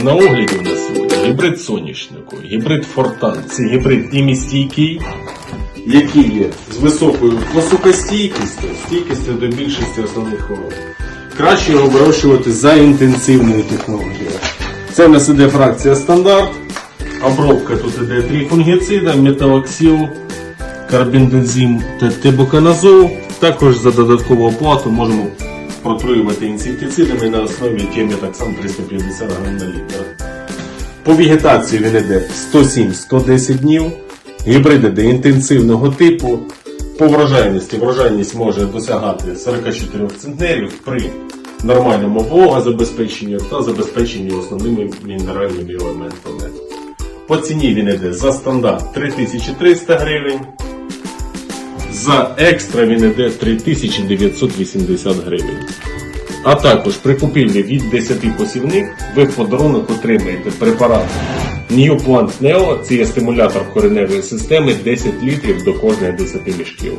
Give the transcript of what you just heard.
на огляді у нас сьогодні гібрид соняшнику, гібрид фортан. Це гібрид імістійкий, який є з високою посухостійкістю, стійкістю до більшості основних хвороб. Краще його вирощувати за інтенсивною технологією. Це в нас іде фракція стандарт. Обробка тут іде три фунгіцида, металоксил, карбендензим та тибуканазол. Також за додаткову оплату можемо протруювати інсектицидами на основі тіметаксан 350 грам на літр. По вегетації він йде 107-110 днів. Гібрид іде інтенсивного типу. По врожайності врожайність може досягати 44 центнерів при нормальному вологозабезпеченні та забезпеченні основними мінеральними елементами. По ціні він йде за стандарт 3300 гривень. За екстра він йде 3980 гривень. А також при купівлі від 10 посівних ви в подарунок отримаєте препарат New Plant Neo, це є стимулятор кореневої системи 10 літрів до кожної 10 мішків.